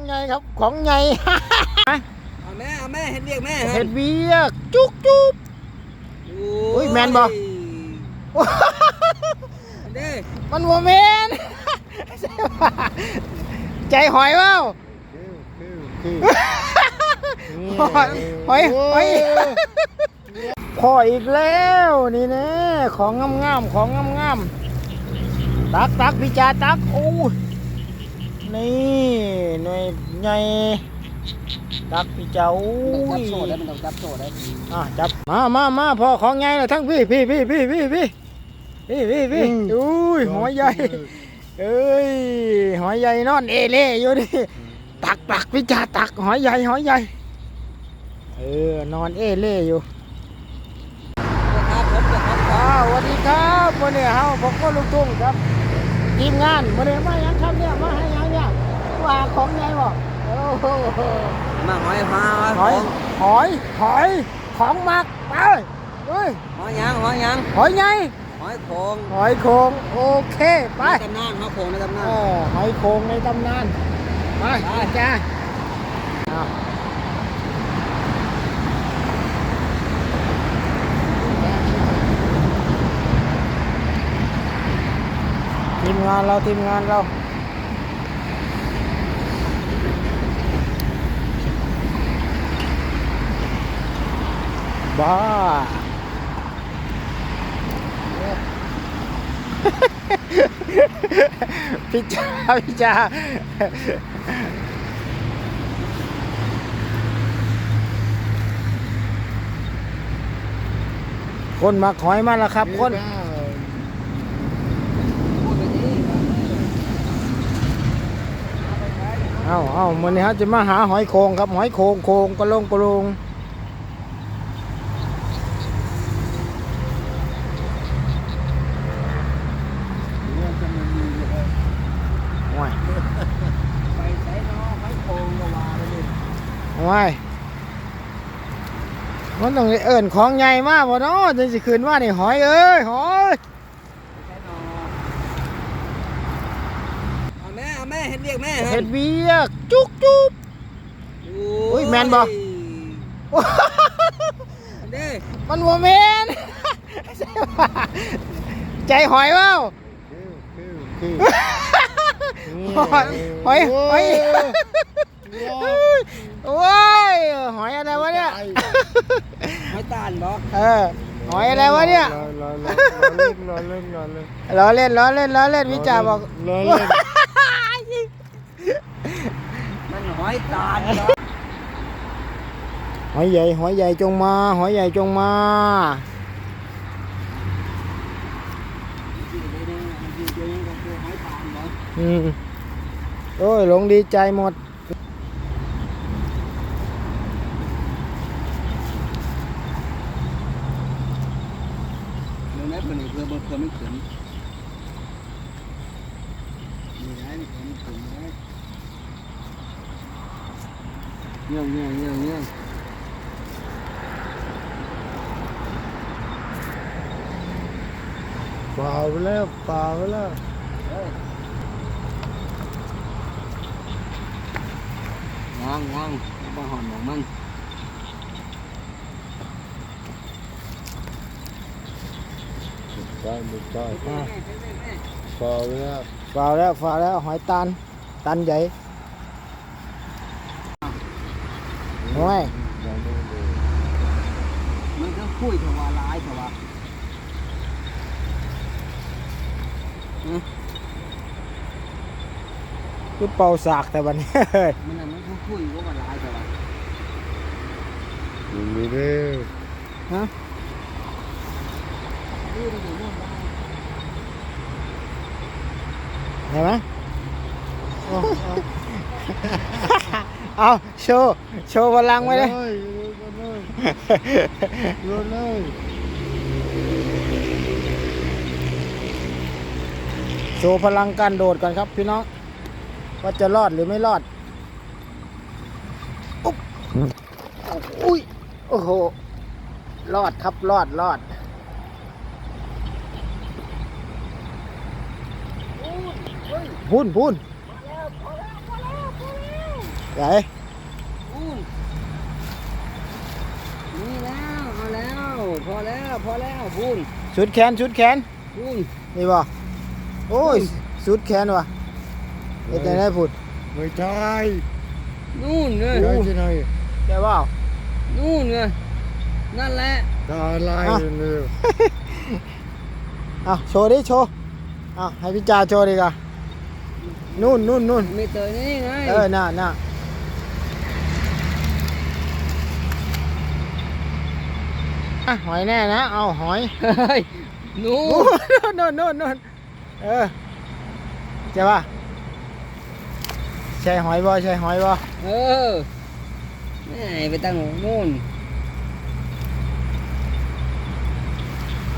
ของใหญ่ครับของใหญ่เอาแม่เอาแม่เห็นเรียกแม่เห็ดเวียกจุกจุบอุ้ยแม่นบ่เด้มันบ่แมนใจหอยเปล่าหอยหอยหอยพออีกแล้วนี่แน่ของงามๆของงามๆตักตักพี่จาตักโอ้ย นี่หน่วยใหญ่ตักพี่เจ้ามันอุ้ต้องจับโซ่ได้ยมันต้องจับโซ่ได้อะจับมามามาพอของใหญ่เลยทั้งพี่พี่พี่พี่พี่พี่พี่พี่พี่อุ้ยหอยใหญ่เอ้ยหอยใหญ่นอนเอเล่อยู่ดิตักตักพิจาตักหอยใหญ่หอยใหญ่เออนอนเอเล่อยู่ครับผมจะทำอ้าวสวัสดีครับวันนี้เฮาผมก็ลูกทุ่งครับทีมงานวันนี้มายังครับเนี่ยมาให้ยังเนี่ย ว่าของใหญ่บ่โอ้โหมาหอยมาหอยหอยหอยของมักไปเฮ้ยหอยยังหอยยังหอยใหญ่หอยโขงหอยโคงโอเคไปในตำนานหอยโขงในตำนาเอนอหอยโคงในตำนานไปไปจ้าอ้าวทีมงานเราทีมงานเรา บ้าพี่จ้าพี่จ้าคนมาขอยมาแล้วครับคนเอาเอาวันนี้ฮะจะมาหาหอยโคงครับ หอยโคงโคงกระลงกระลงว้าย ไปใส่น้องหอยโขงก็ว่าไปเลย ว้ายมันต้องได้เอิญของใหญ่มากวะเนาะจะสิคืนว่านี่หอยเอ้ยหอยใส่น้องเอาแม่เอาแม่เห็นเรียกแม่เห็ดเวียกจุกจุบอุ้ยแม่นบ่เด้มันบ่แมนใจหอยเปล่าหอยหอยหอย โอ้ยหอยอะไรวะเนี่ยหอยตาลบ่เออหอยอะไรวะเนี่ยรอเล่นรอเล่นรอเล่นล้อเล่นล้อเล่นล้อเล่นวิจารณ์บอกรอเล่นมันหอยตาลบ่หอยใหญ่หอยใหญ่จงมา หอยใหญ่จงมาอืมโอ้ยหลงดีใจหมด เดี๋ยวนี้เพิ่นนี่เพิ่นบ่เพิ่น ไม่ขึ้นนี่ไงนี่ขึ้นขึ้นนะเงี้ยเงี้ยเงี้ยเงี้ยเปล่าไปแล้วเปล่าไปแล้วางวางบ่หอนของมัน ได้ไม่ได้เปล่าไปแล้วฝาแล้วฝาแล้วหอยตัน ตันใหญ่โอ้ยมันก็คุยเถอะว่าร้ายเถอะว่าคือเป่าสากแต่วันนี้มันน่ะมันก็คุยว่ามันร้ายเถอะว่ายังไม่ได้ฮะ ดูมันอยู่นู่นร้าย เห็นไหมเอาโชว์โชว์พลังไว้เลยรอเลยโชว์พลังการโดดก่อนครับพี่น้องว่าจะรอดหรือไม่รอดอุ๊บอุ้ยโอ้โหรอดครับรอดรอด พูนพูนไหนอู้นี่แล้วเอาแล้วพอแล้วพอแล้วพูนชุดแขนชุดแขนพูนนี่บ่โอ้ยชุดแขนว่ะเฮ็ดจังได๋พูดไม่ใช่นู่นไงใช่ที่ไหนได้บ่าวนู่นไงนั่นแหละตาลายเลยเอาโชว์ดิโชว์เอาให้พี่จ่าโชว์ดีกว่า นู่นนู่นนู่นมีเตยนี่ไงเออน่ะน่ะอะหอยแน่นะเอาหอยเฮ้ยนู่นู่นนนู่นนู่นนู่นเออใช่ป่ะใช่หอยบ่ใช่หอยบ่เออแม่ไปตั้งนู่น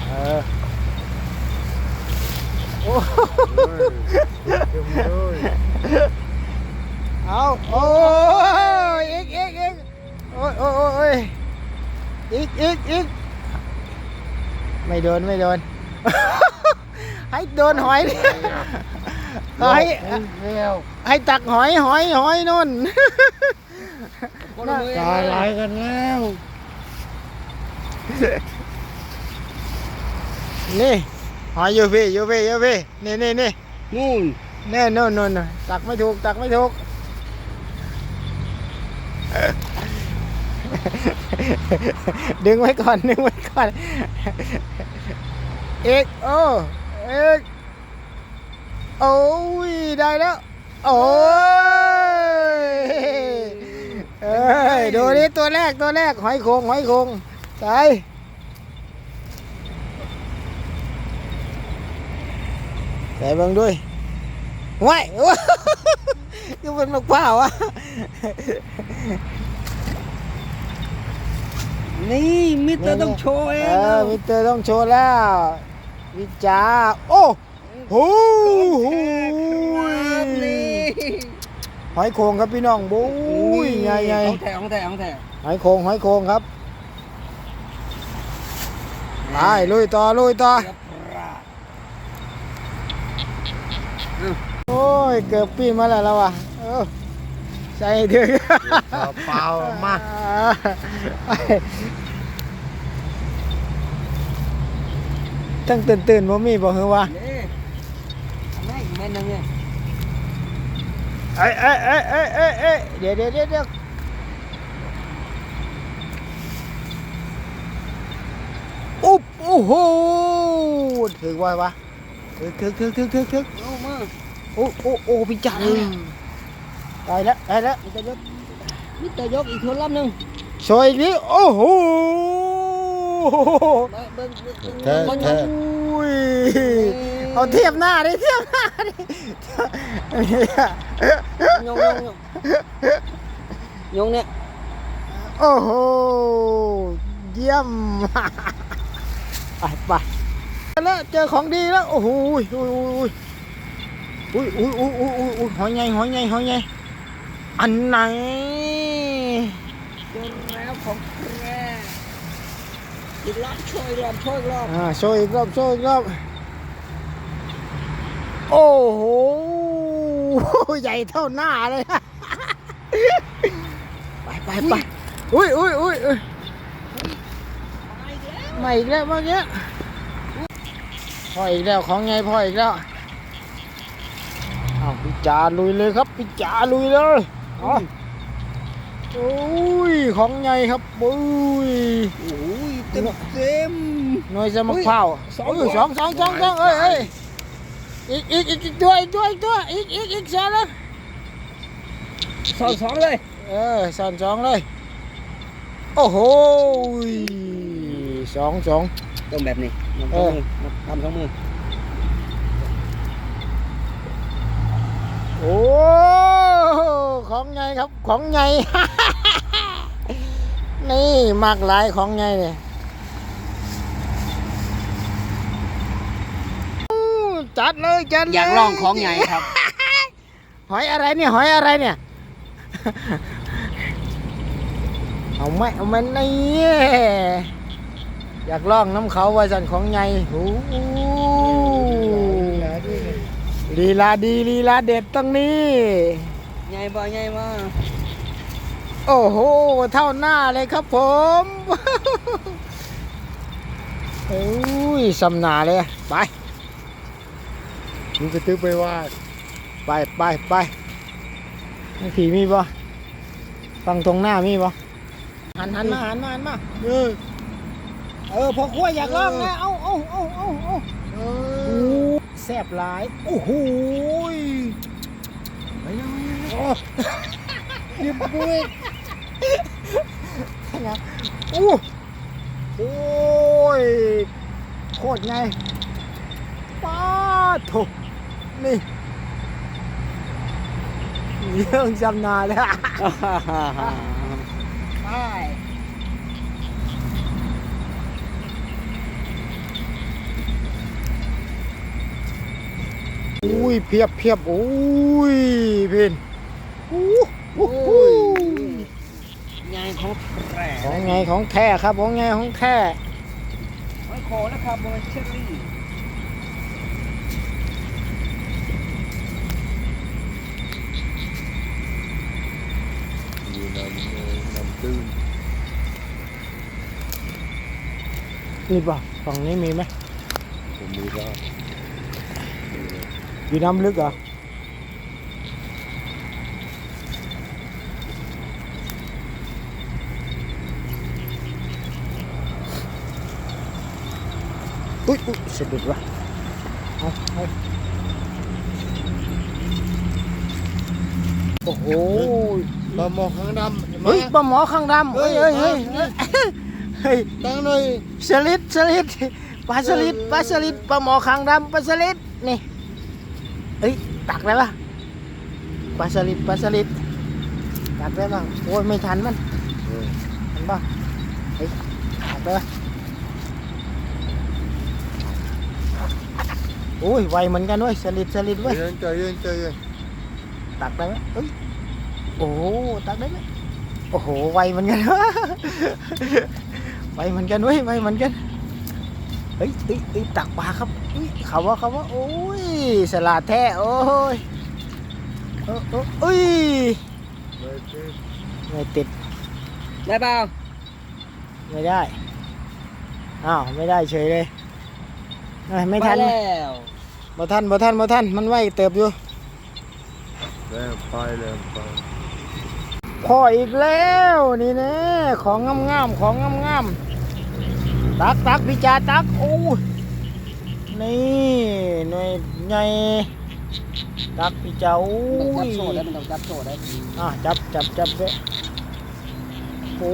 เออโอ้ เต็มเลยเอาโอ้ยอีกอีกอีกโอ้ยโอ้ยโอ้ยโอ้ยอีกอีกอีกไม่โดนไม่โดน ให้โดนหอยดิให้แล้วให้ตักหอยหอยหอยนู่นคนละมือตาลายกันแล้วนี่หอยอยู่พี่อยู่พี่อยู่พี่นี่นี่นี่ นู่นแน่นู่นนู่นน่ะตักไม่ถูก ตักไม่ถูก ดึงไว้ก่อน ดึงไว้ก่อน เอกโอ้เอกโอ้ย ได้แล้ว โอ้ยเอ้ย ดูนี่ตัวแรกตัวแรก หอยโขงหอยโขงตา ยใส่เบิ่งด้วยว้ายก็เป็นมะพร้าวอะนี่มิเตอร์ต้องโชว์เอเองอมิสเตอร์ต้องโชว์แล้ว วิจาโอ้โหครับนี่หอยโขงครับพี่น้องบุ้ยใหญ่ใหญ่ของแท้ของแท้ของแท้หอยโขงหอยโขงครับไปลุยต่อลุยต่อเรียบร้อย โอ้ย เกือบปีมาแล้วแล้วว่ะเออใส่ถึงเปล่ามาตั้งตื่นตื่นๆบ่มีบ่ฮือวะนี่ไม่อีกเม็ดหนึงเนี่ยเอ้ยเอ้ยเอ้ยเอ้ยเอ้ยเอ้ยเดี๋ยวเดี๋ยวเดี๋ยวเดี๋ยวอุ๊บโอ้โหถึงไว้วะถึงถึงถึงถึงถึงถึงเอามา โอ้โอ้โอ้พี่จ่าได้แล้วได้แล้วมิเตอร์ยกมิเตอร์ยกอีกคนลำหนึ่งโชว์อีกนิดโอ้โหเบิ่งเบิ่งเบิ่งแท้เบิ่งแท้อุ้ยเอาเทียบหน้าดิเทียบหน้าดิยงยงยงยงเนี่ยโอ้โหเยี่ยมไปไปแล้วเจอของดีแล้วโอ้โห อุ้ยอุ้ยอุ้ยอุ้ยอุ้ยอุ้ยอุ้ยหอยใหญ่หอยใหญ่หอยใหญ่อันไหนเจอแล้วของแท้อีกรอบช่วยอีกรอบช่วยอีกรอบอ่าโชว์อีกรอบโชว์อีกรอบโอ้โหใหญ่เท่าหน้าเลยไปไปไปอุ้ยอุ้ยอุ้ยอุ้ยมาอีกแล้วมาอีกแล้วเมื่อกี้พ่ออีกแล้วของไงพ่ออีกแล้วเอาพี่จ่าลุยเลยครับพี่จ่าลุยเลยเอาโอ้ยของไงครับอุ้ยโอ้ยเต็มเต็มหน่วยสมะพร้าวสองเยสองสองสองสองเอ้ยเอ้ยอีกอีกอีกอีกตัวอีกตัวอีกตัวอีกอีกอีกเสียแล้วสองสองเลยเออสองสองเลยโอ้โหสองสองต้องแบบนี้เออทำสองมือ โอ้ ของไงครับ ของไง นี่มากหลายของไงเนี่ยอู้จัดเลยจัดเลยอยากลองของใหญ่ครับ หอยอะไรเนี่ย หอยอะไรเนี่ย เอาไหมเอามันนี่อยากลองน้ำเขาว่าสันของไงโอ้โห ลีลาดีลีลาเด็ดตรงนี้ ใหญ่บ่ใหญ่บ่โอ้โห เท่าหน้าเลยครับผมโอ้ยสำนาเลย ไปมึงจะตื้อไปว่า ไปไปไปนี่ผีมีบ่ฟังตรงหน้ามีบ่หันหันมาหันมาหันมาเออเออพอขั้วอยากลองนะ เอาเอาเอาเอาเอาเอโอ้อ แซ่บหลาย โอ้โหยไปยังไงโอ้ยิบปุ้ยโอ้โอ้ยโคตรไงป้าดโถนี่เรื่องจำนาเลยไป อุ้ยเพียบเพียบอุ้ยเพินอู้หูหูใหญ่ของแปรของไงของแท้ครับของไงของแท้หอยโขนะครับบ่แม่นเชอรี่อยู่น้ำน้ำตื้นนี่ป่ะฝั่งนี้มีไหมผมมีแล้ว อยู่น้ำลึกเหรออุ้ยอุ้ยสะดุดวะเอาเอาโอ้โหปลาหมอข้างดำเห็นไหมเฮ้ยปลาหมอข้างดำเฮ้ยเฮ้ยเฮ้ยเฮ้ยเฮ้ยตั้งหน่อยสลิดสลิดปลาสลิดปลาสลิดปลาหมอข้างดำปลาสลิดนี่เฮ้ย ตักได้ปะปลาสลิดปลาสลิดตักได้ปะโอ้ยไม่ทันมันเออทันปะเฮ้ยตักได้ปะโอ้ยไวเหมือนกันเว้ยสลิดสลิดใจเว้ยเย็นใจเย็นใจเย็นตักได้ไหมเอ้ยโอ้โหตักได้ไหมโอ้โหไวเหมือนกัน ไวเหมือนกันเว้ยไวเหมือนกัน เฮ้ยเฮ้ยเฮ้ยตักปลาครับเฮ้ยเขาว่าเขาว่าโอ้ยสลัดแท้โอ้ยเออเออเอ้ยไปตื้นไม่ติดได้เปล่าไม่ได้อ้าวไม่ได้เฉยเลยเอ้ยไม่ทันปแล้วบ่ทันบ่ทันบ่ทันมันไหวเติบอยู่แล้วไปแล้วไปพ่ออีกแล้วนี่นะของงามๆของงามๆ ตักตักพี่จ่าตักโอ้ยนี่หน่วยใหญ่ตักพี่จ่าโอ้มันจับยโซ่ได้มันต้องจับโซ่ได้อะจับจับจับเลยโอ้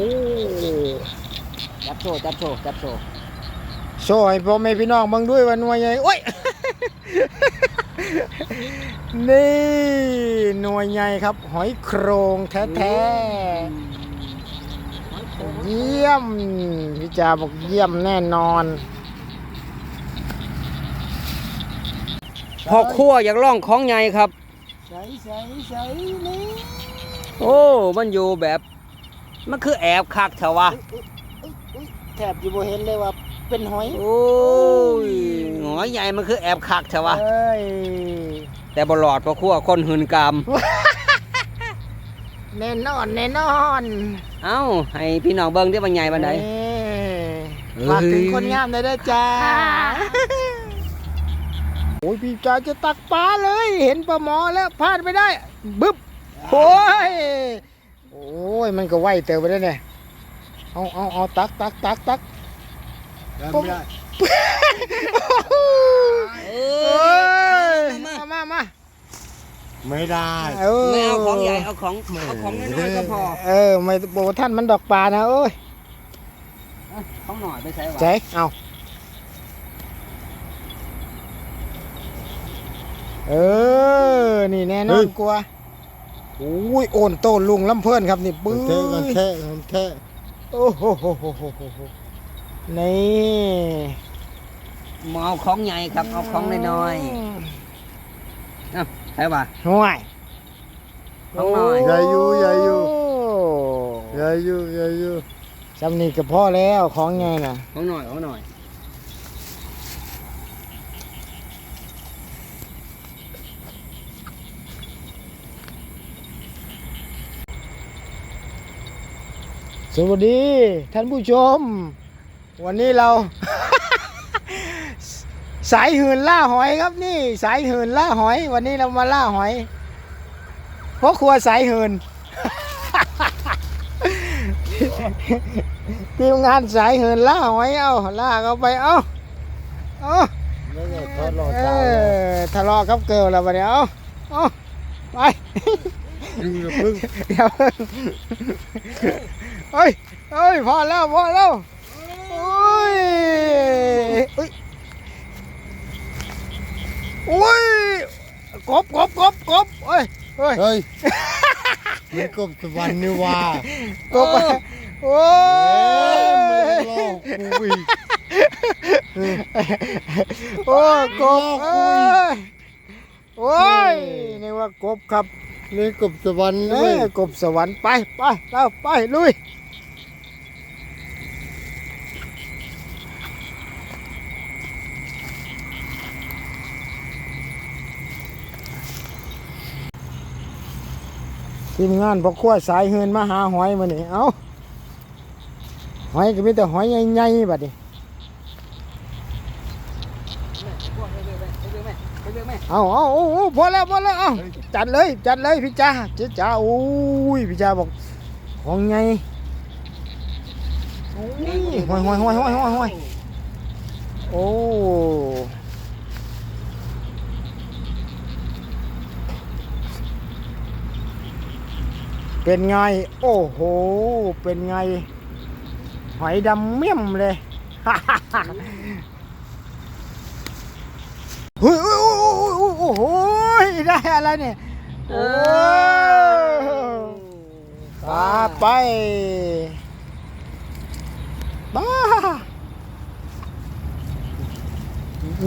จับโซ่จับโซ่จับโซ่โชว์ให้พ่อแม่พี่น้องเบังด้วยว่าหน่วยใหญ่โอ้ยนี่หน่วยใหญ่ครับ หอยโครงแท้ๆ เยี่ยมพี่จ่าบอกเยี่ยมแน่นอนพอครัวอยากล่องของใหญ่ครับ ใส่ใส่ใส่นี่โอ้ มันอยู่แบบ มันคือแอบคักเถอะวะแทบจะบ่เห็นเลยว่าเป็นหอยโอ้ยหงอยใหญ่มันคือแอบคักเถอะวะเอ้ยแต่บหลอดพอครัวคนหืนกรรม แน่นอนแน่นอนเอ้าให้พี่น้องเบิ่งได้บางใหญ่บันไดเอ้ยเฮ้ยฝากถึงคนงามเลยนะจ้าโอ้ยพี่จ๋าจะตักปลาเลย เห็นปลาหมอแล้วพลาดไม่ได้บึ๊บโอ้ยโอ้ยมันก็ไหวเติบไปได้เนี่ยเอาเอาเอาตักตักตักตักแล้วไม่ได้เอเอ้ยมามามามา ไม่ได้เออไม่เอาของใหญ่เอาของเอาของน้อยๆก็พอ เออไม่โบท่านมันดอกปลานะโอ้ยเอาของหน่อยไปใส่วะใจเอาเออ นี่แน่นอนกลัวโอ้ยโอนโตนลุงลำเพื่อนครับนี่ปื้มันแท้ยมันแท้มันแท้โอ้โหโหโหโหโหโหนี่มาเอาของใหญ่ครับเอาของน้อยๆเอ้าวใครว่าห่วยน้องหน่อยใหญ่ยู่ใหญ่ยู่ใหญ่ยู่ใหญ่ยู่จำนี่กับพ่อแล้วของไงน่ะของหน่อยของหน่อยสวัสดีท่านผู้ชม วันนี้เรา สายหื่นล่าหอยครับนี่ สายหื่นล่าหอย วันนี้เรามาล่าหอยเพราะครัวสายหื่นทีมงานสายหื่นล่าหอยเอาล่าเข้าไปเอาเอาไม่ได้ทอเออทะเลาะกับเกิลแล้ววันนี้เอาเอาไปอยู่อย่าพึ่งเดี๋ยวเพิ่งเฮ้ยเฮ้ยพอแล้วพอแล้วโอ้ย อ้ยโอ้ยกบกบกบกบเอ้ยเฮ้ยเฮ้ยมันกบสวรรค์นี่ว่ากบโอ้เอ้ยยมันหลอกกูอีกโอ้ยกบโอ้เอ้ยยโอ้ยนี่ว่ากบครับนี่กบสวรรค์เอ้เว้ยยกบสวรรค์ไปไปเราไปลุย ทีมงานพอกขั้วสายเฮือนมาหาหอยมานี่เอาหอยก็มีแต่หอยใหญ่ๆบัดนี้เอาเอาเอาเอาพอแล้วพอแล้วเอาจัดเลยจัดเลยพี่จ้าเจ๊จ้าโอ้ยพี่จ้าบอกของใหญ่โอ้ยหอยหอยหอยหอยหอยโอ้ เป็นไง โอ้โห เป็นไง หอยดำเมี่ยมเลยฮ้ยโอ้โอ้ยโอ้โอ้ยโอ้ยได้อะไรเนี่ยโอ้ปลาไปปลา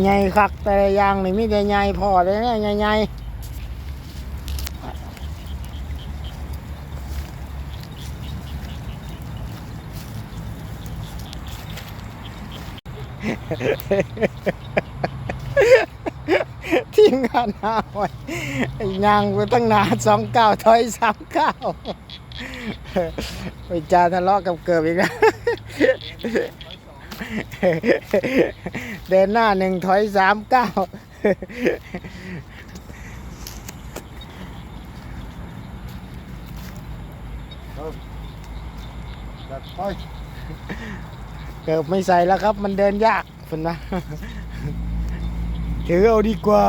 ใหญ่คักแต่อย่างนี่มีแต่ใหญ่พอเลยเนี่ยใหญ่ ทีมงานหาหอยไอ้ยางไปตั้งนานสองเก้าถอยสามเก้าไปจาทะเลาะกับเกิบอีกแล้วเดินหน้าหนึ่งถอยสามเก้าเกิบไม่ใส่แล้วครับ มันเดินยาก คุณนะถือเอาดีกว่า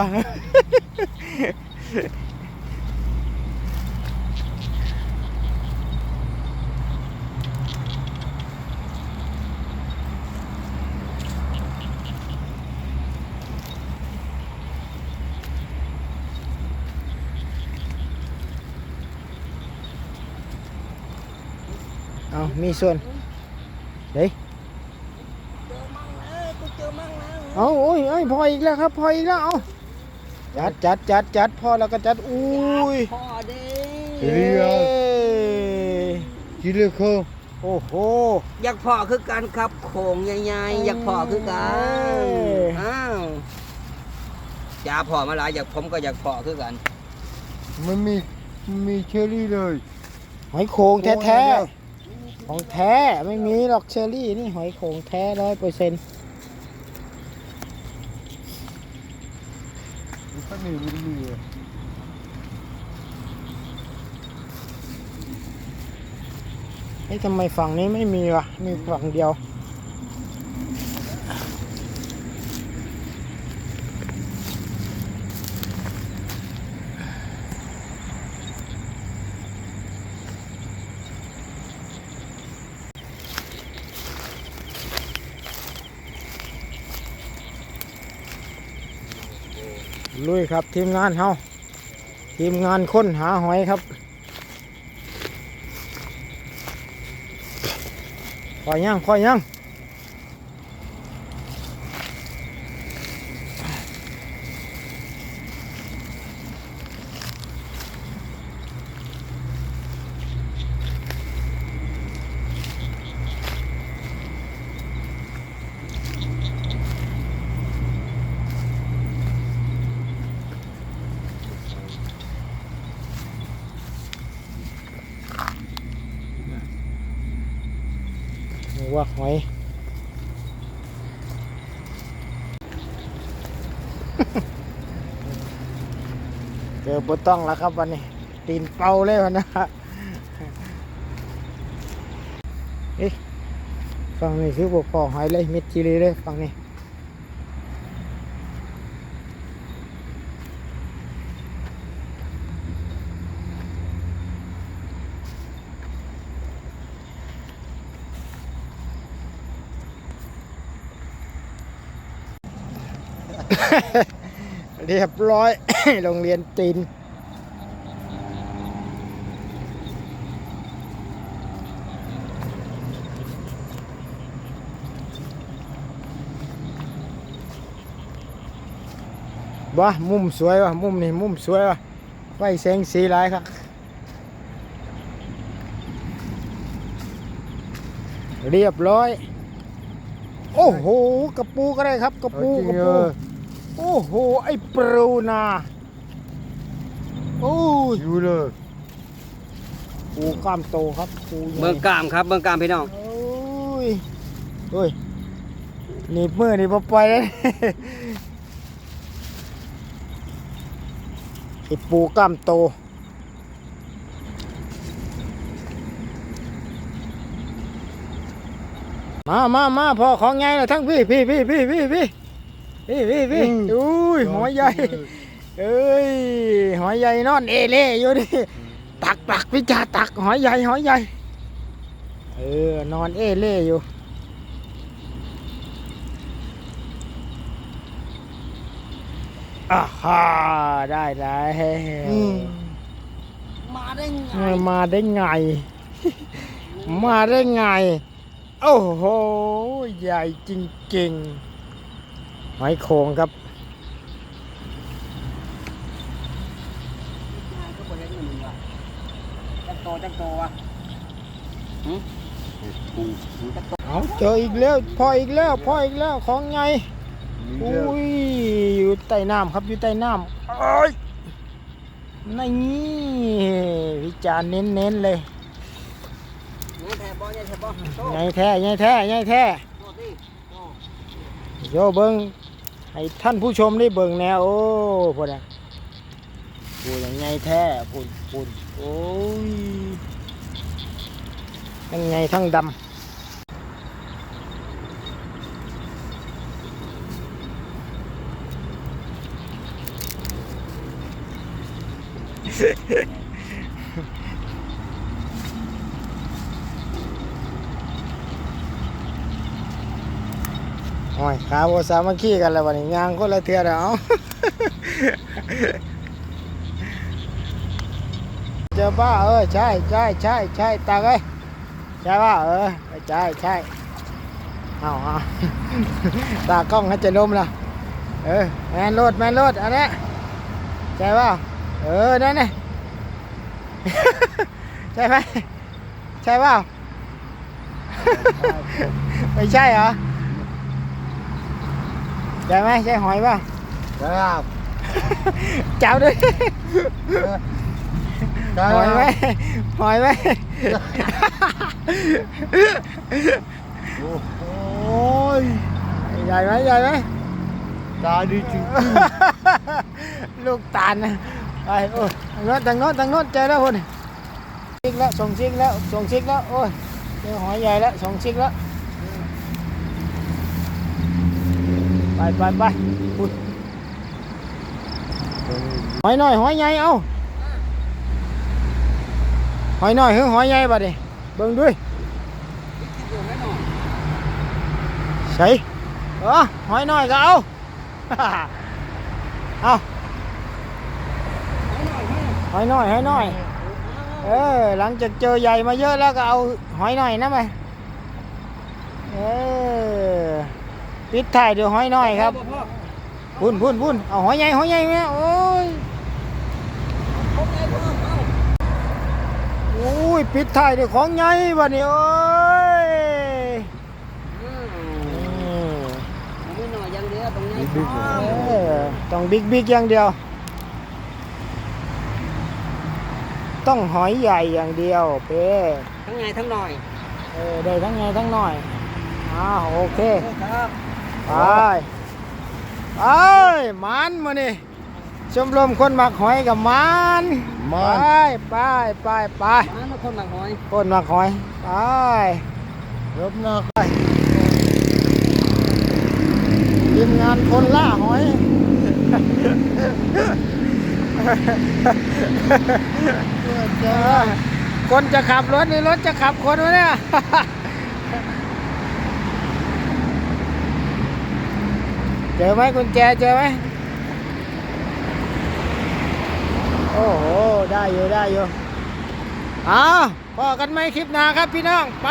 เอามีส่วนเฮ้ยเอาโอ้ยเอ้ยพออีกแล้วครับ พออีกแล้วเอาจัดจัดจัดจัดพอแล้วก็จัดอุ้ยพ่อเด้เรียวเอ้ยกิเลโคโอ้โหอยากพอคือกันครับโขงใหญ่ๆอยากพอคือกันเอ้ยอ้าวอย่าพอมาหลายอยากผมก็อยากพอคือกัน มันมีมันมีเชอรี่เลยหอยโขงแท้แท้ๆของแท้ไม่มีหรอกเชอรี่นี่หอยโขงแท้ร้อยเปอร์เซ็นต์ มันมีมันมีเฮ้ยทำไมฝั่งนี้ไม่มีวะมีฝั่งเดียว ลุยครับทีมงานเฮาทีมงานค้นหาหอยครับคอยยังคอยยัง ว่าหอย เจอปต้องแล้วครับวันนี้ ตีนเป่าเลยวันนะเอ๊ะฟังนี่คือบอกพอหอยเลยมิดจีรีเลยฟังนี่ เรียบร้อย โรงเรียนจีนว้ามุมสวยว่ะมุมนี่มุมสวยว่ะไฟแสงสีหลายครับเรียบร้อย โอ้โหกระปูก็ได้ครับ กระปูกระปู อโอ้โห ไอ้ปรูนาโอ้ยอยู่เลยปูกล้ามโตครับปูใหญ่เมืองกามครับเมืองกามพี่น้อง โอ้ยโอ้ยหนี่มือนี่พอปล่อยเลยไอ้ปูกล้ามโตมามามาพอของไงล่ะทั้งพี่พี่พี่พี่พี่พี่ พี่พี่พี่อุ้ยหัวใหญ่เอ้ยหอยใหญ่นอนเอเล่อยู่ดิตักตักพิจาตักหอยใหญ่หอยใหญ่เออนอนเอเล่อยู่อ่าฮ่าได้ได้มาได้ไงเออมาได้ไง มาได้ไง โอ้โห ใหญ่จริงๆห อยโขงครับก็บ่เห็นอยู่มึงว่ะจักโตจักโตวะหึปูปูจักโตเอาเจออีกแล้วพออีกแล้วพออีกแล้วของไงมีอุ้เด้อยอยู่ใต้น้ำครับอยู่ใต้น้ำโอ้ยนี่วิจารณ์เน้นๆเลยไงแทบบ่ไงแทบบ่โตไงแท้ไงแท้ไงแท้โตดิโตโยเบิง ให้ท่านผู้ชมได้เบิงแนวโอ้พูดนะพูดยังไงแท้พูดพูดโอ้ยทั้งไงทั้งดำ โอ้ยขาโบสามัคคีกันแล้ววันนี้ยางคนละเทือแล้วเอาเจอป้าเออใช่ใช่ใช่ใช่ตาเอ้ยใช่ป่ะเออใช่ใช่เอาเอาตากล้องเขาจะล้มละเออแมนโลดแมนโลดอันนี้ใช่ป่ะเออนั่นน่ใช่ไหมใช่ป่ะไม่ใช่เหรอ ใช่ไหมใช่หอยป่ะครับจับด้วยครัหอยไหมบหอยไหมโอ้ยใหญ่ไหมใหญ่ไหมตาดีจริงลูกตาลนะไปโอ้ยทางโน้นทางโน้นทางโน้นเจอแล้วคนซิกแล้วส่งซิกแล้วส่งซิกแล้วโอ้ยเจอหอยใหญ่แล้วส่งซิกแล้ว ไปไปไปอุ๊ยหอยน้อยหอยใหญ่เอาหอยน้อยหรือหอยใหญ่บัดนี้เบิ่งด้วยใช่เออหอยน้อยก็เอาเอาหอยน้อยหอยน้อยเออหลังจากเจอใหญ่มาเยอะแล้วก็เอาหอยน้อยนะไปเออ ปิดท้ายเดี๋ยวหอยน้อยครับพ่อพุ่นพุ่นพุ่นเอาหอยใหญ่หอยใหญ่ไหมโอ้ยพ่อไงพ่อเอาโอ้ยปิดท้ายเดี๋ยวของใหญ่บัดนี้โอ้ยอืมอืมมือหน่อยอยังเดียวตรงนี้เออต้องบิ๊กบิ๊กอย่างเดียว ต้องหอยใหญ่อย่างเดียวเป้ทั้งไงทั้งหน่อยเออได้ทั้งไงทั้งน้อยออ้าวโอเคครับ ไปไปมันมานี่ชมรมคนหมักหอยกับมันมัไปนไปไปไปมาแล้วคนหมักหอยคนหมักหอยไปรบหน้าทีมงานคนล่าหอยเออคนจะขับรถหรือรถจะขับคนวะเนี่ย จอไหมกุญแจเจอไหมโอ้โห ได้อยู่ได้อยู่เอาพอกันไหมคลิปหน้าครับพี่น้อง ไป